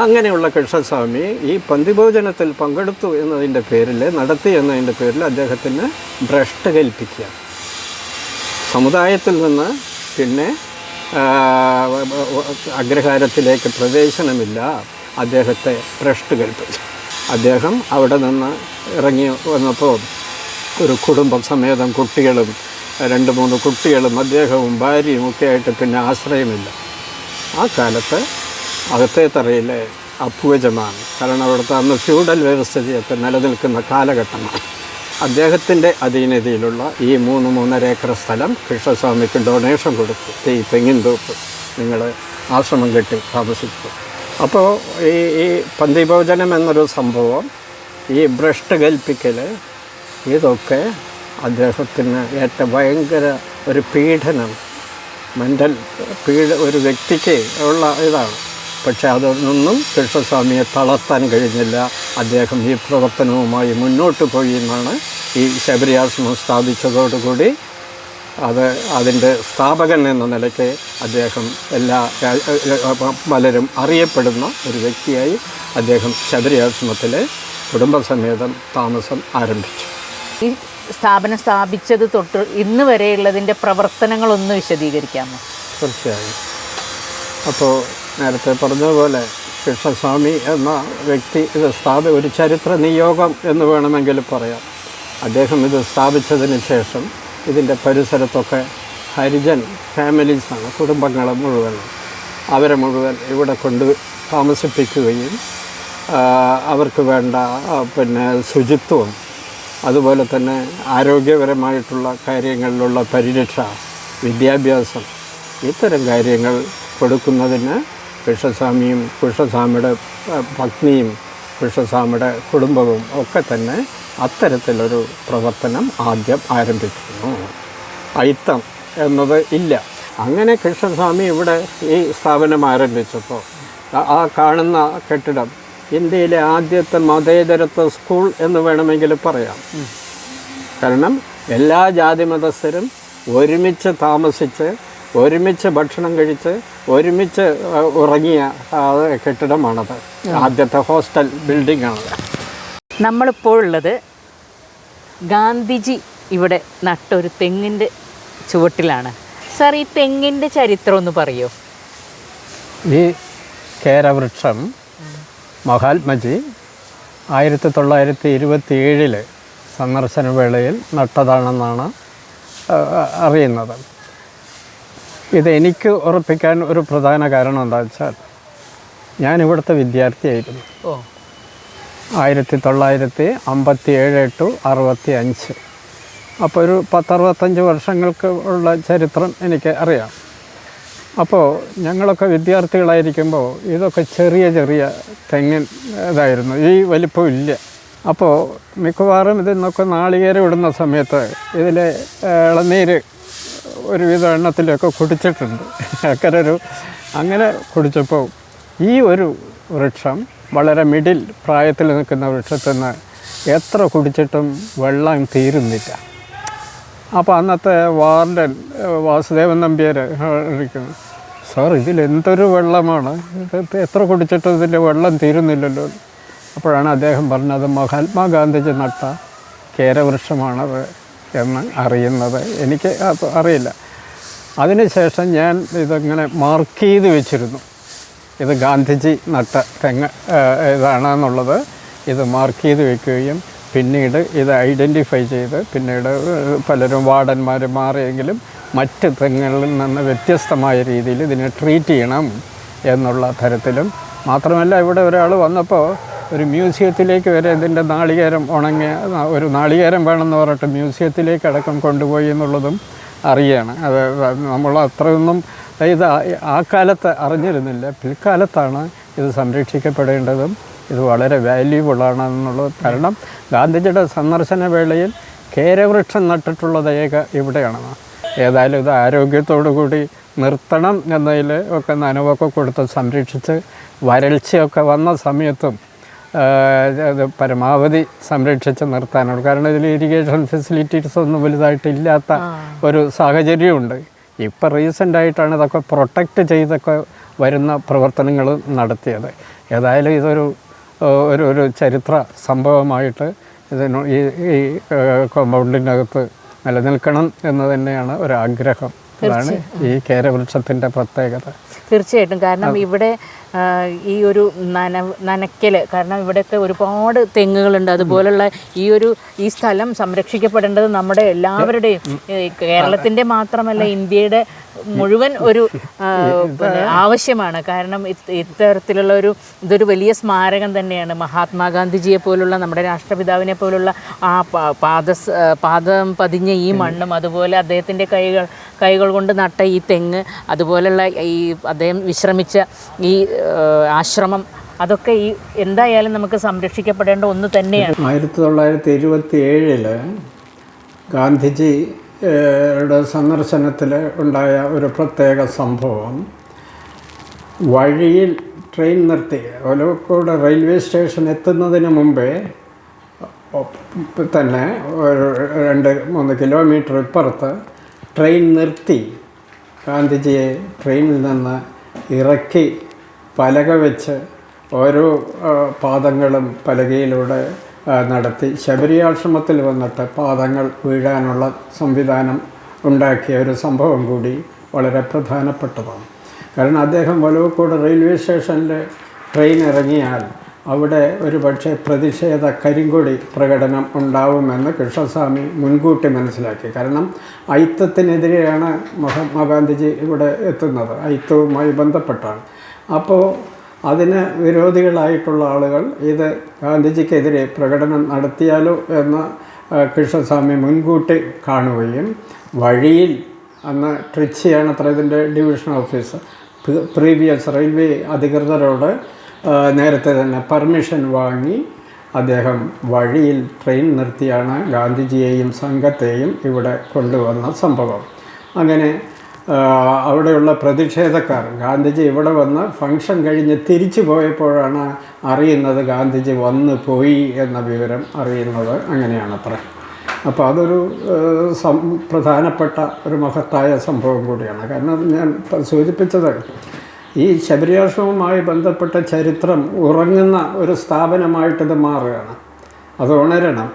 അങ്ങനെയുള്ള കൃഷ്ണസ്വാമി ഈ പന്തിഭോജനത്തിൽ പങ്കെടുത്തു എന്നതിന്റെ പേരിൽ നടത്തി എന്നതിന്റെ പേരിൽ അദ്ദേഹത്തിന് ഭ്രഷ്ട് കൽപ്പിക്കുക സമുദായത്തിൽ നിന്ന് പിന്നെ അഗ്രഹാരത്തിലേക്ക് പ്രവേശനമില്ല. അദ്ദേഹത്തെ ഭ്രഷ്ട് കൽപ്പിച്ചു അദ്ദേഹം അവിടെ നിന്ന് ഇറങ്ങി വന്നപ്പോൾ ഒരു കുടുംബം സമേതം കുട്ടികളും രണ്ട് മൂന്ന് കുട്ടികളും അദ്ദേഹവും ഭാര്യയും ഒക്കെ ആയിട്ട് പിന്നെ ആശ്രയമില്ല. ആ കാലത്ത് അകത്തെ തറയിലെ അപ്പുവജമാണ്. കാരണം അവിടുത്തെ അന്ന് ഫ്യൂഡൽ വ്യവസ്ഥയൊക്കെ നിലനിൽക്കുന്ന കാലഘട്ടമാണ്. അദ്ദേഹത്തിന്റെ അധീനതയിലുള്ള ഈ മൂന്ന് മൂന്നര ഏക്കർ സ്ഥലം കൃഷ്ണസ്വാമിക്ക് ഡൊണേഷൻ കൊടുത്തു. ഈ തെങ്ങിൻ തോപ്പ് നിങ്ങൾ ആശ്രമം കെട്ടി താമസിച്ചു. അപ്പോൾ ഈ ഈ പന്തിഭോജനം എന്നൊരു സംഭവം ഈ ഭ്രഷ്ട് കൽപ്പിക്കൽ ഇതൊക്കെ അദ്ദേഹത്തിന് ഏറ്റ ഭയങ്കര ഒരു പീഡനം മെന്റൽ പീഡ ഒരു വ്യക്തിക്ക് ഉള്ള ഇതാണ്. പക്ഷെ അതൊന്നും കൃഷ്ണസ്വാമിയെ തളർത്താൻ കഴിഞ്ഞില്ല. അദ്ദേഹം ഈ പ്രവർത്തനവുമായി മുന്നോട്ട് പോയി എന്നാണ് ഈ ശബരിയാശ്രമം സ്ഥാപിച്ചതോടുകൂടി അത് അതിന്റെ സ്ഥാപകൻ എന്ന നിലയ്ക്ക് അദ്ദേഹം എല്ലാ പലരും അറിയപ്പെടുന്ന ഒരു വ്യക്തിയായി അദ്ദേഹം ശബരിയാശ്രമത്തിലെ കുടുംബസമേതം താമസം ആരംഭിച്ചു. ഈ സ്ഥാപനം സ്ഥാപിച്ചത് തൊട്ട് ഇന്ന് വരെയുള്ളതിന്റെ പ്രവർത്തനങ്ങളൊന്ന് വിശദീകരിക്കാമോ? തീർച്ചയായും. അപ്പോൾ നേരത്തെ പറഞ്ഞതുപോലെ കൃഷ്ണസ്വാമി എന്ന വ്യക്തി ഇത് സ്ഥാപി ഒരു ചരിത്ര നിയോഗം എന്ന് വേണമെങ്കിൽ പറയാം. അദ്ദേഹം ഇത് സ്ഥാപിച്ചതിന് ശേഷം ഇതിന്റെ പരിസരത്തൊക്കെ ഹരിജൻ ഫാമിലീസാണ് കുടുംബങ്ങൾ മുഴുവൻ. അവരെ മുഴുവൻ ഇവിടെ കൊണ്ട് താമസിപ്പിക്കുകയും അവർക്ക് വേണ്ട പിന്നെ ശുചിത്വം അതുപോലെ തന്നെ ആരോഗ്യപരമായിട്ടുള്ള കാര്യങ്ങളിലുള്ള പരിരക്ഷ വിദ്യാഭ്യാസം ഇത്തരം കാര്യങ്ങൾ കൊടുക്കുന്നതിന് കൃഷ്ണസ്വാമിയും കൃഷ്ണസ്വാമിയുടെ പത്നിയും കൃഷ്ണസ്വാമിയുടെ കുടുംബവും ഒക്കെ തന്നെ അത്തരത്തിലൊരു പ്രവർത്തനം ആദ്യം ആരംഭിക്കുന്നു. അയിത്തം എന്നത് ഇല്ല. അങ്ങനെ കൃഷ്ണസ്വാമി ഇവിടെ ഈ സ്ഥാപനം ആരംഭിച്ചപ്പോൾ ആ കാണുന്ന കെട്ടിടം ഇന്ത്യയിലെ ആദ്യത്തെ മതേതരത്വ സ്കൂൾ എന്ന് വേണമെങ്കിൽ പറയാം. കാരണം എല്ലാ ജാതി മതസ്ഥരും ഒരുമിച്ച് താമസിച്ച് ഒരുമിച്ച് ഭക്ഷണം കഴിച്ച് ഒരുമിച്ച് ഉറങ്ങിയ ആ, കെട്ടിടമാണത്. ആദ്യത്തെ ഹോസ്റ്റൽ ബിൽഡിംഗ് ആണത് നമ്മളിപ്പോൾ ഉള്ളത് ഗാന്ധിജി ഇവിടെ നട്ടൊരു തെങ്ങിന്റെ ചുവട്ടിലാണ്. സാർ ഈ തെങ്ങിന്റെ ചരിത്രം ഒന്ന് പറയോ? ഈ കേരവൃക്ഷം മഹാത്മജി ആയിരത്തി തൊള്ളായിരത്തി ഇരുപത്തി ഏഴിൽ സന്ദർശന വേളയിൽ നട്ടതാണെന്നാണ് അറിയുന്നത് ഇതെനിക്ക് ഉറപ്പിക്കാൻ ഒരു പ്രധാന കാരണം എന്താ വെച്ചാൽ ഞാൻ ഇവിടുത്തെ വിദ്യാർത്ഥിയായിരുന്നു. ആയിരത്തി തൊള്ളായിരത്തി അമ്പത്തി ഏഴ് ടു അറുപത്തി അഞ്ച് അപ്പോൾ ഒരു പത്തറുപത്തഞ്ച് വർഷങ്ങൾക്ക് ഉള്ള ചരിത്രം എനിക്ക് അറിയാം. അപ്പോൾ ഞങ്ങളൊക്കെ വിദ്യാർത്ഥികളായിരിക്കുമ്പോൾ ഇതൊക്കെ ചെറിയ ചെറിയ തെങ്ങിൻ ഇതായിരുന്നു. ഈ വലിപ്പം ഇല്ല. അപ്പോൾ മിക്കവാറും ഇതിൽ നിന്നൊക്കെ നാളികേരം ഇടുന്ന സമയത്ത് ഇതിലെ ഇളനീര് ഒരുവിധ എണ്ണത്തിലൊക്കെ കുടിച്ചിട്ടുണ്ട്. അങ്ങനെ ഒരു അങ്ങനെ കുടിച്ചപ്പോൾ ഈ ഒരു വൃക്ഷം വളരെ മിഡിൽ പ്രായത്തിൽ നിൽക്കുന്ന വൃക്ഷത്തിൽ നിന്ന് എത്ര കുടിച്ചിട്ടും വെള്ളം തീരുന്നില്ല. അപ്പോൾ അന്നത്തെ വാർഡൻ വാസുദേവൻ നമ്പ്യാർ ഇരിക്കുന്നു. സാർ ഇതിൽ എന്തൊരു വെള്ളമാണ്? ഇത് എത്ര കുടിച്ചിട്ടും ഇതിന്റെ വെള്ളം തീരുന്നില്ലല്ലോ. അപ്പോഴാണ് അദ്ദേഹം പറഞ്ഞത് മഹാത്മാഗാന്ധിജി നട്ട കേരവൃക്ഷമാണത് എന്ന് അറിയുന്നത്. എനിക്ക് അറിയില്ല. അതിനുശേഷം ഞാൻ ഇതിങ്ങനെ മാർക്ക് ചെയ്ത് വെച്ചിരുന്നു. ഇത് ഗാന്ധിജി നട്ട തെങ്ങ് ഇതാണെന്നുള്ളത്. ഇത് മാർക്ക് ചെയ്ത് വെക്കുകയും പിന്നീട് ഇത് ഐഡന്റിഫൈ ചെയ്ത് പിന്നീട് പലരും വാർഡന്മാർ മാറിയെങ്കിലും മറ്റ് തെങ്ങുകളിൽ നിന്ന് വ്യത്യസ്തമായ രീതിയിൽ ഇതിനെ ട്രീറ്റ് ചെയ്യണം എന്നുള്ള തരത്തിലും. മാത്രമല്ല ഇവിടെ ഒരാൾ വന്നപ്പോൾ ഒരു മ്യൂസിയത്തിലേക്ക് വരെ ഇതിന്റെ നാളികേരം ഉണങ്ങിയ ഒരു നാളികേരം വേണമെന്ന് പറഞ്ഞിട്ട് മ്യൂസിയത്തിലേക്ക് അടക്കം കൊണ്ടുപോയി എന്നുള്ളതും അറിയാണ്. അത് നമ്മൾ അത്രയൊന്നും ഇത് ആ- കാലത്ത് അറിഞ്ഞിരുന്നില്ല. പിൽക്കാലത്താണ് ഇത് സംരക്ഷിക്കപ്പെടേണ്ടതും. ഇത് വളരെ വാല്യൂബിൾ ആണെന്നുള്ളത് കാരണം ഗാന്ധിജിയുടെ സന്ദർശന വേളയിൽ കേരവൃക്ഷം നട്ടിട്ടുള്ളത് ഏക ഇവിടെയാണ്. ഏതായാലും ഇത് ആരോഗ്യത്തോടു കൂടി നിർത്തണം എന്നതിൽ ഒക്കെ നനവൊക്കെ കൊടുത്ത് സംരക്ഷിച്ച് വരൾച്ചയൊക്കെ വന്ന സമയത്തും അത് പരമാവധി സംരക്ഷിച്ച് നിർത്താനാണ്. കാരണം ഇതിൽ ഇറിഗേഷൻ ഫെസിലിറ്റീസ് ഒന്നും വലുതായിട്ടില്ലാത്ത ഒരു സാഹചര്യമുണ്ട്. ഇപ്പോൾ റീസെന്റായിട്ടാണ് ഇതൊക്കെ പ്രൊട്ടക്റ്റ് ചെയ്തൊക്കെ വരുന്ന പ്രവർത്തനങ്ങൾ നടത്തിയത്. ഏതായാലും ഇതൊരു ഒരു ഒരു ചരിത്ര സംഭവമായിട്ട് ഇതിന് ഈ ഈ കോമ്പൗണ്ടിനകത്ത് നിലനിൽക്കണം എന്ന് തന്നെയാണ് ഒരാഗ്രഹം. അതാണ് ഈ കേരവൃക്ഷത്തിന്റെ പ്രത്യേകത. തീർച്ചയായിട്ടും. കാരണം ഇവിടെ ഈ ഒരു നന നനയ്ക്കൽ കാരണം ഇവിടെയൊക്കെ ഒരുപാട് തെങ്ങുകളുണ്ട്. അതുപോലുള്ള ഈ ഒരു ഈ സ്ഥലം സംരക്ഷിക്കപ്പെടേണ്ടത് നമ്മുടെ എല്ലാവരുടെയും. കേരളത്തിന്റെ മാത്രമല്ല ഇന്ത്യയുടെ മുഴുവൻ ഒരു ആവശ്യമാണ്. കാരണം ഇത്തരത്തിലുള്ള ഒരു ഇതൊരു വലിയ സ്മാരകം തന്നെയാണ്. മഹാത്മാഗാന്ധിജിയെ പോലുള്ള നമ്മുടെ രാഷ്ട്രപിതാവിനെ പോലുള്ള ആ പാദ പാദം പതിഞ്ഞ ഈ മണ്ണും അതുപോലെ അദ്ദേഹത്തിന്റെ കൈകൾ കൈകൾ കൊണ്ട് നട്ട ഈ തെങ്ങ് അതുപോലുള്ള ഈ അദ്ദേഹം വിശ്രമിച്ച ഈ ആശ്രമം അതൊക്കെ ഈ എന്തായാലും നമുക്ക് സംരക്ഷിക്കപ്പെടേണ്ട ഒന്ന് തന്നെയാണ്. ആയിരത്തി തൊള്ളായിരത്തി എഴുപത്തി ഏഴിൽ ഗാന്ധിജി ഏഹ്, സന്ദർശനത്തിൽ ഉണ്ടായ ഒരു പ്രത്യേക സംഭവം. വഴിയിൽ ട്രെയിൻ നിർത്തി ഒലവക്കോട് റെയിൽവേ സ്റ്റേഷൻ എത്തുന്നതിന് മുമ്പേ തന്നെ ഒരു രണ്ട് മൂന്ന് കിലോമീറ്റർ ഇപ്പുറത്ത് ട്രെയിൻ നിർത്തി. ഗാന്ധിജിയെ ട്രെയിനിൽ നിന്ന് ഇറക്കി. പലക വെച്ച് ഓരോ പാദങ്ങളും പലകയിലൂടെ നടത്തി ശബരിയാശ്രമത്തിൽ വന്നിട്ട് പാദങ്ങൾ വീഴാനുള്ള സംവിധാനം ഉണ്ടാക്കിയ ഒരു സംഭവം കൂടി വളരെ പ്രധാനപ്പെട്ടതാണ്. കാരണം അദ്ദേഹം വലവക്കോട് റെയിൽവേ സ്റ്റേഷനിൽ ട്രെയിൻ ഇറങ്ങിയാൽ അവിടെ ഒരു പക്ഷേ പ്രതിഷേധ കരിങ്കൊടി പ്രകടനം ഉണ്ടാവുമെന്ന് കൃഷ്ണസ്വാമി മുൻകൂട്ടി മനസ്സിലാക്കി. കാരണം ഐത്തത്തിനെതിരെയാണ് മഹാത്മാഗാന്ധിജി ഇവിടെ എത്തുന്നത്. ഐത്തവുമായി ബന്ധപ്പെട്ടാണ്. അപ്പോൾ അതിന് വിരോധികളായിട്ടുള്ള ആളുകൾ ഇത് ഗാന്ധിജിക്കെതിരെ പ്രകടനം നടത്തിയാലോ എന്ന് കൃഷ്ണസ്വാമി മുൻകൂട്ടി കാണുകയും വഴിയിൽ അന്ന് ട്രിച്ചിയാണ് അത്ര ഇതിന്റെ ഡിവിഷൻ ഓഫീസർ പ്രീവിയസ് റെയിൽവേ അധികൃതരോട് നേരത്തെ തന്നെ പെർമിഷൻ വാങ്ങി അദ്ദേഹം വഴിയിൽ ട്രെയിൻ നിർത്തിയാണ് ഗാന്ധിജിയെയും സംഘത്തെയും ഇവിടെ കൊണ്ടുവന്ന സംഭവം. അങ്ങനെ അവിടെയുള്ള പ്രതിഷേധക്കാർ. ഗാന്ധിജി ഇവിടെ വന്ന് ഫംഗ്ഷൻ കഴിഞ്ഞ് തിരിച്ചു പോയപ്പോഴാണ് അറിയുന്നത് ഗാന്ധിജി വന്നു പോയി എന്ന വിവരം അറിയുന്നത് അങ്ങനെയാണ് അങ്ങനെയാണത്രേ. അപ്പോൾ അതൊരു സം പ്രധാനപ്പെട്ട ഒരു മഹത്തായ സംഭവം കൂടിയാണ്. കാരണം ഞാൻ സൂചിപ്പിച്ചത് ഈ ശബരിയാശ്രമവുമായി ബന്ധപ്പെട്ട ചരിത്രം ഉറങ്ങുന്ന ഒരു സ്ഥാപനമായിട്ടിത് മാറുകയാണ്. അത് ഉണരണം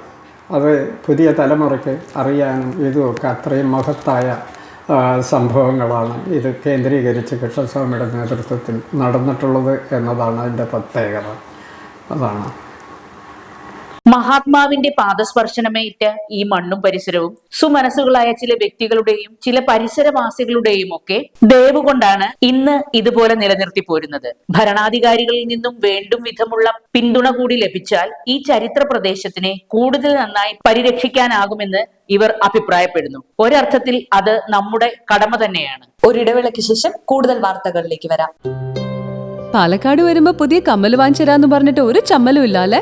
അത് പുതിയ തലമുറയ്ക്ക് അറിയാനും ഇതുമൊക്കെ അത്രയും മഹത്തായ സംഭവങ്ങളാണ്. ഇത് കേന്ദ്രീകരിച്ച് കൃഷ്ണസ്വാമിയുടെ നേതൃത്വത്തിൽ നടന്നിട്ടുള്ളത് എന്നതാണ് അതിന്റെ പ്രത്യേകത. അതാണ്. മഹാത്മാവിന്റെ പാദസ്പർശനമേറ്റ ഈ മണ്ണും പരിസരവും സുമനസ്സുകളായ ചില വ്യക്തികളുടെയും ചില പരിസരവാസികളുടെയും ഒക്കെ ദയവ് കൊണ്ടാണ് ഇന്ന് ഇതുപോലെ നിലനിർത്തി പോരുന്നത്. ഭരണാധികാരികളിൽ നിന്നും വേണ്ടും വിധമുള്ള പിന്തുണ കൂടി ലഭിച്ചാൽ ഈ ചരിത്ര പ്രദേശത്തിനെ കൂടുതൽ നന്നായി പരിരക്ഷിക്കാനാകുമെന്ന് ഇവർ അഭിപ്രായപ്പെടുന്നു. ഒരർത്ഥത്തിൽ അത് നമ്മുടെ കടമ തന്നെയാണ്. ഒരിടവേളയ്ക്ക് ശേഷം കൂടുതൽ വാർത്തകളിലേക്ക് വരാം. പാലക്കാട് വരുമ്പോ പുതിയ കമ്മൽ വാങ്ങിച്ചു തരാന്ന് പറഞ്ഞിട്ട് ഒരു ചമ്മലും ഇല്ല അല്ലെ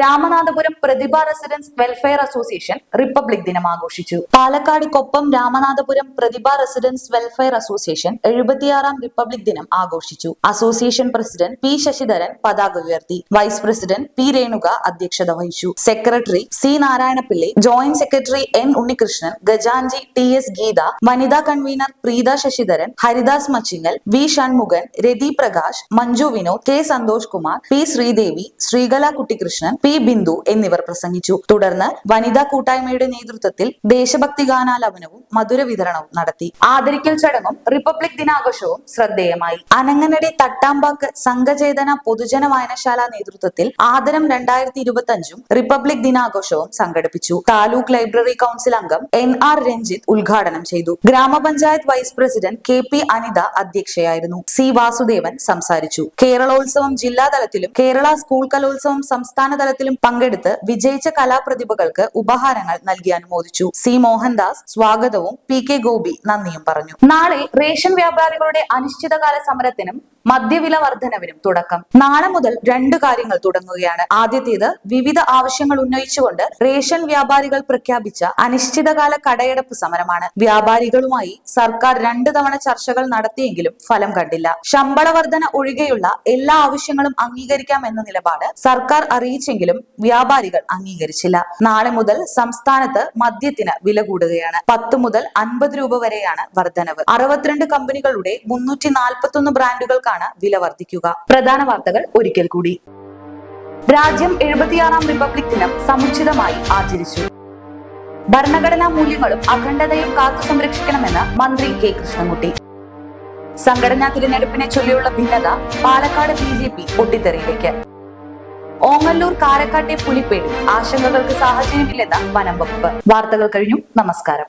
Ramanathapuram Prathibha residence welfare association republic ദിനം ആഘോഷിച്ചു. Palakkad Koppam Ramanathapuram Prathibha residence welfare association എഴുപത്തിയാറാം republic ദിനം ആഘോഷിച്ചു. അസോസിയേഷൻ പ്രസിഡന്റ് പി ശശിധരൻ പതാക ഉയർത്തി. വൈസ് പ്രസിഡന്റ് പി രേണുക അധ്യക്ഷത വഹിച്ചു. Secretary C Narayanapilli joint secretary N Unnikrishnan Gajanji T S Geetha വനിതാ convener Preetha Sasidharan Haridas Machingal V Shanmukhan Rathi Prakash Manju Vinod K Santhosh Kumar P Sreedevi Sreekala Kuttikrishnan P Bindu എന്നിവർ പ്രസംഗിച്ചു. തുടർന്ന് വനിതാ കൂട്ടായ്മയുടെ നേതൃത്വത്തിൽ ദേശഭക്തി ഗാനാലാപനവും മധുര വിതരണവും നടത്തി. ആദരിക്കൽ ചടങ്ങും റിപ്പബ്ലിക് ദിനാഘോഷവും ശ്രദ്ധേയമായി. അനങ്ങനടി തട്ടാമ്പാക്ക് സംഘചേതന പൊതുജന വായനശാല നേതൃത്വത്തിൽ ആദരം രണ്ടായിരത്തി ഇരുപത്തി അഞ്ചും റിപ്പബ്ലിക് ദിനാഘോഷവും സംഘടിപ്പിച്ചു. താലൂക്ക് ലൈബ്രറി കൗൺസിൽ അംഗം എൻ ആർ രഞ്ജിത്ത് ഉദ്ഘാടനം ചെയ്തു. ഗ്രാമപഞ്ചായത്ത് vice president K P Anitha അധ്യക്ഷയായിരുന്നു. C Vasudevan സംസാരിച്ചു. കേരളോത്സവം ജില്ലാതലത്തിലും കേരള സ്കൂൾ കലോത്സവം സംസ്ഥാന തലത്തിലും പങ്കെടുത്ത് വിജയിച്ച കലാപ്രതിഭകൾക്ക് ഉപഹാരങ്ങൾ നൽകി അനുമോദിച്ചു. സി മോഹൻദാസ് സ്വാഗതവും പി കെ ഗോപി നന്ദിയും പറഞ്ഞു. നാളെ റേഷൻ വ്യാപാരികളുടെ അനിശ്ചിതകാല സമരത്തിനും മദ്യവില വർധനവിനും തുടക്കം. നാളെ മുതൽ രണ്ട് കാര്യങ്ങൾ തുടങ്ങുകയാണ്. ആദ്യത്തേത് വിവിധ ആവശ്യങ്ങൾ ഉന്നയിച്ചുകൊണ്ട് റേഷൻ വ്യാപാരികൾ പ്രഖ്യാപിച്ച അനിശ്ചിതകാല കടയടപ്പ് സമരമാണ്. വ്യാപാരികളുമായി സർക്കാർ രണ്ടു തവണ ചർച്ചകൾ നടത്തിയെങ്കിലും ഫലം കണ്ടില്ല. ശമ്പള വർധന ഒഴികെയുള്ള എല്ലാ ആവശ്യങ്ങളും അംഗീകരിക്കാം എന്ന നിലപാട് സർക്കാർ അറിയിച്ചെങ്കിലും വ്യാപാരികൾ അംഗീകരിച്ചില്ല. നാളെ മുതൽ സംസ്ഥാനത്ത് മദ്യത്തിന് വില കൂടുകയാണ്. പത്ത് മുതൽ അൻപത് രൂപ വരെയാണ് വർധനവ്. അറുപത്തിരണ്ട് കമ്പനികളുടെ മുന്നൂറ്റി നാൽപ്പത്തി ബ്രാൻഡുകൾക്കാണ് വില വർദ്ധിക്കുക പ്രധാന വാർത്തകൾ ഒരിക്കൽ കൂടി. രാജ്യം എഴുപത്തിയാറാം റിപ്പബ്ലിക് ദിനം സമുചിതമായി ആചരിച്ചു. ഭരണഘടനാ മൂല്യങ്ങളും അഖണ്ഡതയും കാത്തു സംരക്ഷിക്കണമെന്ന് മന്ത്രി കെ. കൃഷ്ണൻകുട്ടി. സംഘടനാ തിരഞ്ഞെടുപ്പിനെ ചൊല്ലിയുള്ള ഭിന്നത പാലക്കാട് ബി ജെ പി പൊട്ടിത്തെറിയിലേക്ക്. ഓങ്ങല്ലൂർ കാരക്കാട്ടെ പുലിപ്പേടി. ആശങ്കകൾക്ക് സാഹചര്യമില്ലെന്ന് വനം വകുപ്പ് വാർത്തകൾ കഴിഞ്ഞു. നമസ്കാരം.